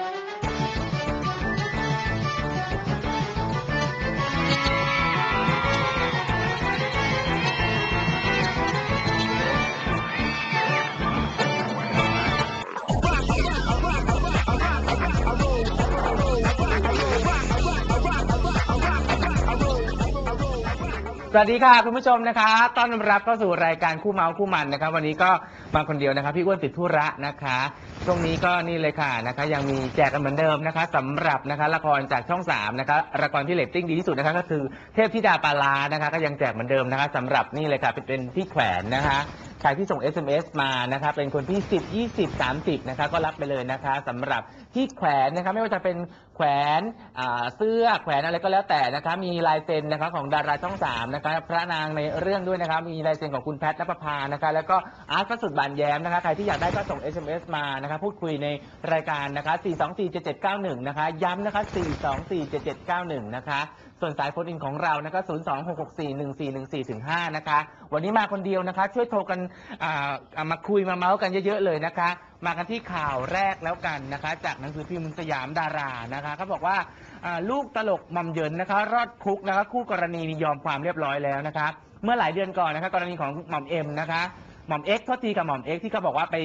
สวัสดีค่ะคุณผู้ชมนะคะต้อนรับเข้าสู่รายการคู่เมาส์คู่มันนะคะวันนี้ก็ มาคนเดียวนะคะพี่อ้วนติดธุระนะคะช่วงนี้ก็นี่เลยค่ะนะคะ ยังมีแจกกันเหมือนเดิมนะคะสำหรับนะคะละครจากช่อง3นะคะละครที่เรตติ้งดีที่สุดนะคะก็คือเทพธิดาปาลานะคะก็ยังแจกเหมือนเดิมนะคะสำหรับนี่เลยค่ะเป็นเป็นที่แขวนนะคะใครที่ส่ง SMS มานะคะเป็นคนที่ 10 20 30นะคะก็รับไปเลยนะคะสำหรับที่แขวนนะคะไม่ว่าจะเป็น แขวนอ่าเสื้อแขวนอะไรก็แล้วแต่นะคะมีลายเซ็นนะคะของดาราช่องสามนะคะพระนางในเรื่องด้วยนะคะมีลายเซ็นของคุณแพทย์นภพานะคะแล้วก็อาร์ตพระสุดบานแย้มนะคะใครที่อยากได้ก็ส่ง SMS มานะคะพูดคุยในรายการนะคะ 4247791 นะคะย้ำนะคะ 4247791 นะคะส่วนสายโฟนอินของเรานะคะ026641414ถึง5นะคะวันนี้มาคนเดียวนะคะช่วยโทรกันอ่ามาคุยมาเมาส์กันเยอะๆเลยนะคะ มากันที่ข่าวแรกแล้วกันนะคะ จากหนังสือพิมพ์สยามดารานะคะเขาบอกว่าอ่าลูกตลกหม่อมเหยินนะคะ รอดคุกนะคะ คู่กรณียอมความเรียบร้อยแล้วนะคะ เมื่อหลายเดือนก่อนนะคะกรณีของหม่อมเอ็มนะคะหม่อมเอ็กซ์โทษทีกับหม่อมเอ็กซ์ที่เขาบอกว่าไป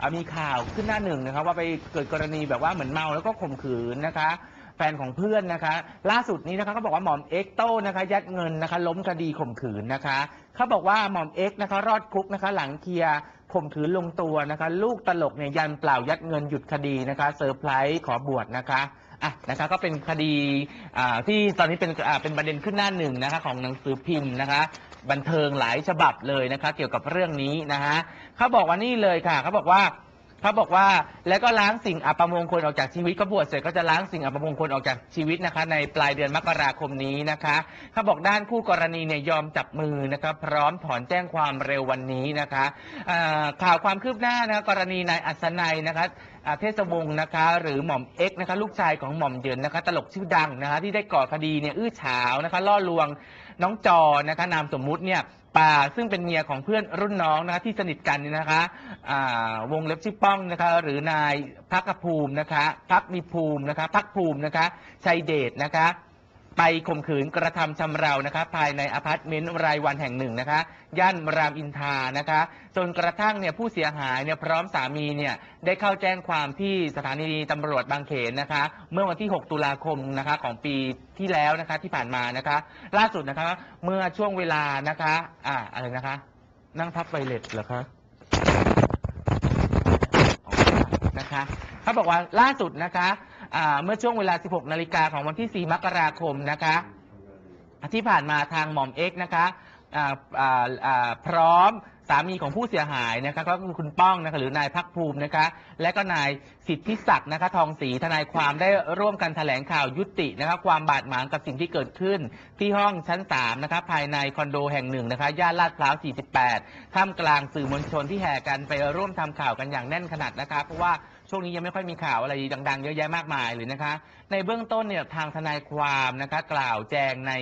อ่ามีข่าวขึ้นหน้าหนึ่งนะคะว่าไปเกิดกรณีแบบว่าเหมือนเมาแล้วก็ข่มขืนนะคะ แฟนของเพื่อนนะคะ ล่าสุดนี้นะคะเขาบอกว่าหม่อมเอ็กโต้นะคะ ยัดเงินนะคะ ล้มคดีข่มขืนนะคะเขาบอกว่าหม่อมเอ็กนะคะ รอดคุกนะคะ หลังเคลียร์ข่มขืนลงตัวนะคะ ลูกตลกเนี่ยยันเปล่ายัดเงินหยุดคดีนะคะเซอร์ไพรส์ขอบวชนะคะอะนะคะก็เป็นคดีอ่าที่ตอนนี้เป็นอ่าเป็นประเด็นขึ้นหน้าหนึ่งนะคะของหนังสือพิมพ์นะคะ บันเทิงหลายฉบับเลยนะคะ เกี่ยวกับเรื่องนี้นะคะเขาบอกว่านี่เลยค่ะเขาบอกว่า เขาบอกว่าแล้วก็ล้างสิ่งอัปมงคลออกจากชีวิตก็บวชเสร็จก็จะล้างสิ่งอัปมงคลออกจากชีวิตนะคะ ในปลายเดือนมกราคมนี้นะคะเขาบอกด้านคู่กรณีเนี่ยยอมจับมือนะคะพร้อมถอนแจ้งความเร็ววันนี้นะคะข่าวความคืบหน้านะะกรณีนายอัศนัยนะคะเทศวงศ์นะคะ หรือหม่อมเอ็กนะคะลูกชายของหม่อมเยินนะคะ ตลกชื่อดังนะคะ ที่ได้ก่อคดีเนี่ยอื้อฉาวนะคะ ล่อลวงน้องจอนะคะนามสมมุติเนี่ย ป่าซึ่งเป็นเมียของเพื่อนรุ่นน้องนะคะที่สนิทกันเนี่ยนะคะอ่าวงเล็บชื่อป้องนะคะ หรือนายพักภูมินะคะพักมีภูมินะคะพักภูมินะคะชัยเดชนะคะ ไปข่มขืนกระทำชำเรานะคะ ภายในอพาร์ตเมนต์รายวันแห่งหนึ่งนะคะ ย่านรามอินทานะคะ จนกระทั่งเนี่ยผู้เสียหายเนี่ยพร้อมสามีเนี่ยได้เข้าแจ้งความที่สถานีตำรวจบางเขนนะคะ เมื่อวันที่ 6 ตุลาคมนะคะของปีที่แล้วนะคะที่ผ่านมานะคะ ล่าสุดนะคะ เมื่อช่วงเวลานะคะอ่าอะไรนะคะ นั่งทับไวเลตเหรอคะอ๋อนะคะเขาบอกว่าล่าสุดนะคะ อ่าเมื่อช่วงเวลา 16 นาฬิกาของวันที่ 4 มกราคมนะคะที่ผ่านมาทางหม่อมเอ็กนะคะอ่าอ่าอ่าพร้อมสามีของผู้เสียหายนะคะก็คือคุณป้องนะคะหรือนายพักภูมินะคะ และก็นายสิทธิศักดิ์นะคะ ทองศรีทนายความได้ร่วมกันแถลงข่าวยุตินะคะ ความบาดหมางกับสิ่งที่เกิดขึ้น ที่ห้องชั้น 3 นะคะ ภายในคอนโดแห่งหนึ่งนะคะย่านลาดพร้าว 48 ท่ามกลางสื่อมวลชนที่แห่กันไปร่วมทำข่าวกันอย่างแน่นขนาดนะคะเพราะว่า ช่วงนี้ยังไม่ค่อยมีข่าวอะไรดังๆ เยอะแยะมากมายเลยนะคะ ในเบื้องต้นเนี่ยทางทนายความนะคะกล่าวแจงใน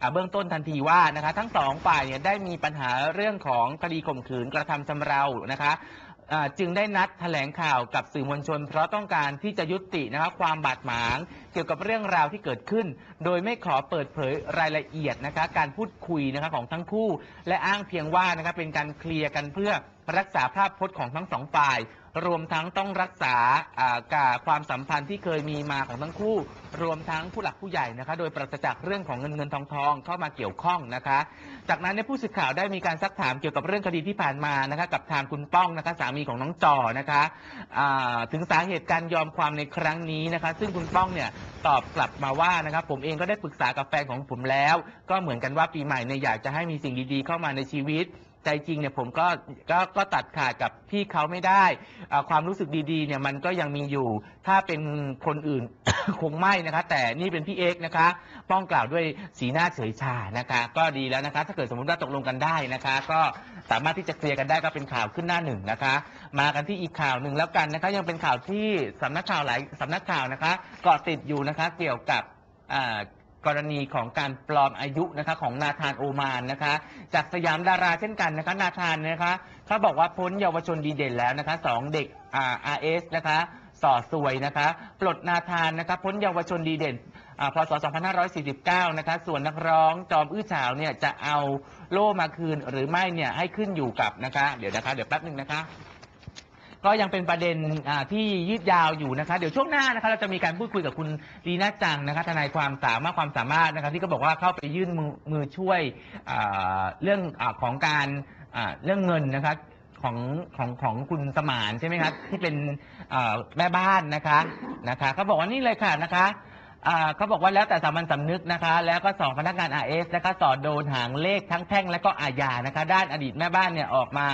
อ่าเบื้องต้นทันทีว่านะคะทั้งสองฝ่ายเนี่ยได้มีปัญหาเรื่องของคดีข่มขืนกระทำชำเรานะคะอ่าจึงได้นัดแถลงข่าวกับสื่อมวลชน เพราะต้องการที่จะยุตินะคะความบาดหมาง เกี่ยวกับเรื่องราวที่เกิดขึ้น โดยไม่ขอเปิดเผยรายละเอียดนะคะการพูดคุยนะคะของทั้งคู่ และอ้างเพียงว่านะคะเป็นการเคลียร์กันเพื่อรักษาภาพพจน์ของทั้งสองฝ่าย รวมทั้งต้องรักษาอ่ากาความสัมพันธ์ที่เคยมีมาของทั้งคู่ รวมทั้งผู้หลักผู้ใหญ่นะคะ โดยปราศจากเรื่องของเงินเงินทองทองเข้ามาเกี่ยวข้องนะคะ จากนั้นในยผู้สื่อข่าวได้มีการซักถามเกี่ยวกับเรื่องคดีที่ผ่านมานะคะ กับทางคุณป้องนะคะสามีของน้องจอนะคะถึงสาเหตุการยอมความในครั้งนี้นะคะ ซึ่งคุณป้องเนี่ยตอบกลับมาว่านะครับผมเองก็ได้ปรึกษากับแฟนของผมแล้ว ก็เหมือนกันว่าปีใหม่เนี่ยอยากจะให้มีสิ่งดีๆ เข้ามาในชีวิต ใจจริงเนี่ยผมก็ก็ก็ตัดขาดกับพี่เขาไม่ได้อ่าความรู้สึกดีๆเนี่ยมันก็ยังมีอยู่ ถ้าเป็นคนอื่น คงไม่นะคะ แต่นี่เป็นพี่เอกนะคะ ป้องกล่าวด้วยสีหน้าเฉยชานะคะ ก็ดีแล้วนะคะ ถ้าเกิดสมมติว่าตกลงกันได้นะคะ ก็สามารถที่จะเคลียร์กันได้ก็เป็นข่าวขึ้นหน้าหนึ่งนะคะ มากันที่อีกข่าวหนึ่งแล้วกันนะคะ ยังเป็นข่าวที่สำนักข่าวหลายสำนักข่าวนะคะเกาะติดอยู่นะคะ เกี่ยวกับอ่า กรณีของการปลอมอายุนะคะของนาธานโอมานนะคะ จากสยามดาราเช่นกันนะคะนาธานนะคะเขาบอกว่าพ้นเยาวชนดีเด่นแล้วนะคะสองเด็กอ่า RS นะคะส่อซวยนะคะ ปลดนาธานนะคะพ้นเยาวชนดีเด่นอ่าพศ 2549 นะคะ ส่วนนักร้องจอมอื้อฉาวเนี่ยจะเอาโล่มาคืนหรือไม่เนี่ยให้ขึ้นอยู่กับนะคะ เดี๋ยวนะคะ เดี๋ยวแป๊บหนึ่งนะคะ ก็ยังเป็นประเด็นอ่าที่ยืดยาวอยู่นะคะ เดี๋ยวช่วงหน้านะคะเราจะมีการพูดคุยกับคุณดีน่าจังนะคะทนายความสามารถความสามารถนะคะที่ก็บอกว่าเข้าไปยื่นมือมือช่วยอ่าเรื่องอาของการอ่าเรื่องเงินนะคะของของของคุณสมานใช่ไหมครับที่เป็นอ่าแม่บ้านนะคะนะคะเขาบอกว่านี่เลยค่ะนะคะ อ่าเขาบอกว่าแล้วแต่สามัญสำนึกนะคะ แล้วก็สองพนักงาน RS นะคะสอดโดนหางเลขทั้งแพ่งและก็อาญานะคะ ด้านอดีตแม่บ้านเนี่ยออกมา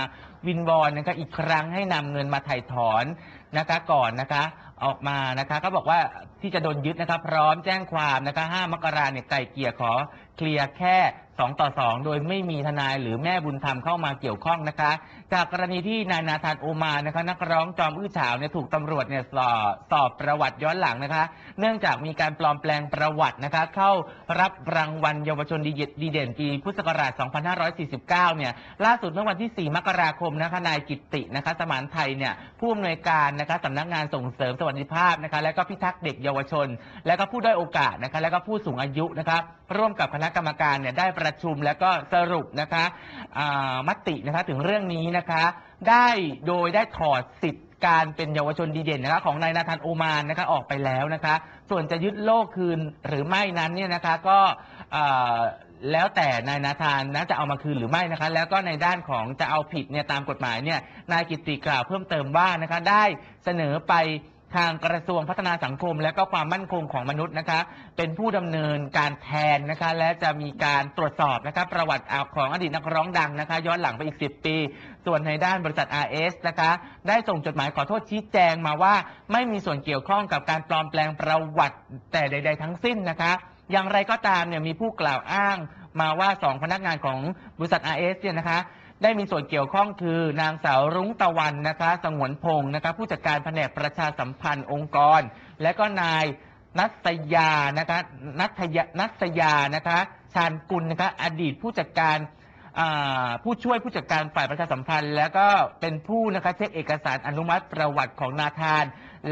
วินวอนนะคะอีกครั้งให้นำเงินมาไถ่ถอนนะคะก่อนนะคะ ออกมานะคะ ก็บอกว่า ที่จะโดนยึดนะคะพร้อมแจ้งความนะคะ5มกราเนี่ยไก่เกลี่ยขอเคลียร์แค่ 2 ต่อ 2 โดยไม่มีทนายหรือแม่บุญธรรมเข้ามาเกี่ยวข้องนะคะ จากกรณีที่นายนาธานโอมานะคะนักร้องจอมอื้อฉาวเนี่ยถูกตำรวจเนี่ยสอบสอบประวัติย้อนหลังนะคะ เนื่องจากมีการปลอมแปลงประวัตินะคะ เข้ารับรางวัลเยาวชนดีเด่นดีเดนปีพุทธศักราช 2549 เนี่ยล่าสุดเมื่อวันที่ 4 มกราคมนะคะนายกิตตินะคะ สมานไทยเนี่ยผู้อำนวยการนะคะสำนักงานส่งเสริมสวัสดิภาพนะคะและก็พิทักษ์เด็กเยาวชน และก็ผู้ด้อยโอกาสนะคะและก็ผู้สูงอายุนะคะร่วมกับคณะกรรมการเนี่ยได้ประชุมแล้วก็สรุปนะคะอ่ามตินะคะถึงเรื่องนี้นะคะ ได้โดยได้ถอดสิทธิ์การเป็นเยาวชนดีเด่นนะคะของนายนาธานโอมานนะคะออกไปแล้วนะคะ ส่วนจะยึดโล่คืนหรือไม่นั้นเนี่ยนะคะก็แล้วแต่นายนาธานนะจะเอามาคืนหรือไม่นะคะ แล้วก็ในด้านของจะเอาผิดเนี่ยตามกฎหมายเนี่ยนายกิตติกล่าวเพิ่มเติมว่านะคะได้เสนอไป ทางกระทรวงพัฒนาสังคม และก็ความมั่นคงของมนุษย์นะคะ เป็นผู้ดำเนินการแทนนะคะ และจะมีการตรวจสอบนะคะประวัติของอดีตนักร้องดังนะคะ ย้อนหลังไปอีก 10 ปี ส่วนในด้านบริษัท RS นะคะ ได้ส่งจดหมายขอโทษชี้แจงมาว่า ไม่มีส่วนเกี่ยวข้องกับการปลอมแปลงประวัติแต่ใด ๆ ทั้งสิ้นนะคะ อย่างไรก็ตามเนี่ยมีผู้กล่าวอ้างมาว่าสองพนักงานของบริษัท RS เนี่ยนะคะ ได้มีส่วนเกี่ยวข้องคือนางสาวรุ้งตะวันนะคะสงวนพงศ์นะคะผู้จัดการแผนกประชาสัมพันธ์องค์กร และก็นายนัทยานะคะนัทยานัทยานะคะชาญกุลนะคะอดีตผู้จัดการผู้ช่วยผู้จัดการฝ่ายประชาสัมพันธ์ แล้วก็เป็นผู้นะคะเช็คเอกสารอนุมัติประวัติของนาธาน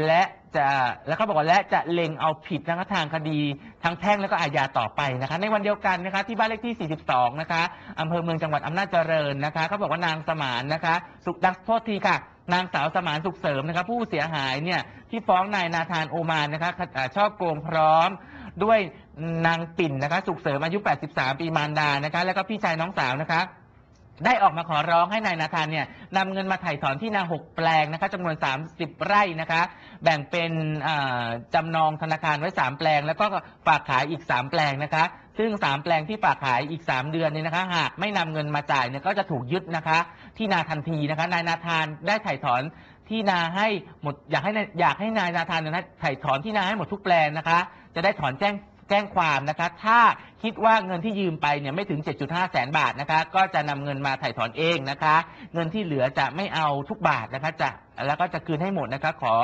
และจะแล้วเขาบอกว่าและจะเล็งเอาผิดนะคะทางคดีทั้งแพ่งแล้วก็อาญาต่อไปนะคะ ในวันเดียวกันนะคะที่บ้านเลขที่ 42 นะคะอำเภอเมืองจังหวัดอำนาจเจริญนะคะเขาบอกว่านางสมานนะคะ สุขดักโทษทีค่ะนางสาวสมานสุขเสริมนะคะผู้เสียหายเนี่ยที่ฟ้องนายนาธานโอมานนะคะอ่าชอบโกงพร้อมด้วยนางปิ่นนะคะ สุขเสริมอายุ 83 ปีมารดานะคะ แล้วก็พี่ชายน้องสาวนะคะ ได้ออกมาขอร้องให้นายนาธานเนี่ยนำเงินมาถ่ายถอนที่นาหกแปลงนะคะจำนวน 30 ไร่นะคะ แบ่งเป็นอ่าจำนองธนาคารไว้ 3 แปลง แล้วก็ฝากขายอีก 3 แปลงนะคะ ซึ่ง 3 แปลงที่ฝากขายอีก 3 เดือนเนี่ยนะคะ หากไม่นำเงินมาจ่ายเนี่ยก็จะถูกยึดนะคะ ที่นาทันทีนะคะ นายนาธานได้ถ่ายถอนที่นาให้หมดอยากให้นายอยากให้นายนาธานเนยนะถ่ายถอนที่นาให้หมดทุกแปลงนะคะ จะได้ถอนแจ้ง แจ้งความนะคะ ถ้าคิดว่าเงินที่ยืมไปเนี่ยไม่ถึง 7.5 แสนบาทนะคะ ก็จะนำเงินมาถ่ายถอนเองนะคะ เงินที่เหลือจะไม่เอาทุกบาทนะคะจะแล้วก็จะคืนให้หมดนะคะ ขอ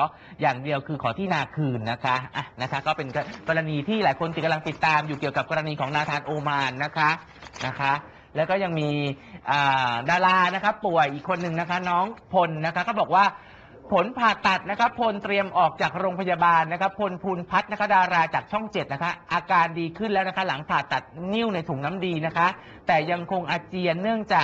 อย่างเดียวคือขอที่นาคืนนะคะอะนะคะ ก็เป็นกรณีที่หลายคนติดกำลังติดตามอยู่เกี่ยวกับกรณีของนาธานโอมานนะคะนะคะ แล้วก็ยังมีอ่าดารานะคะป่วยอีกคนหนึ่งนะคะ น้องพลนะคะก็บอกว่า ผลผ่าตัดนะครับพลเตรียมออกจากโรงพยาบาลนะครับพลภูลพัฒน์นะคะดาราจากช่องเจ็ดนะคะ อาการดีขึ้นแล้วนะคะ หลังผ่าตัดนิ้วในถุงน้ำดีนะคะ แต่ยังคงอาเจียนเนื่องจาก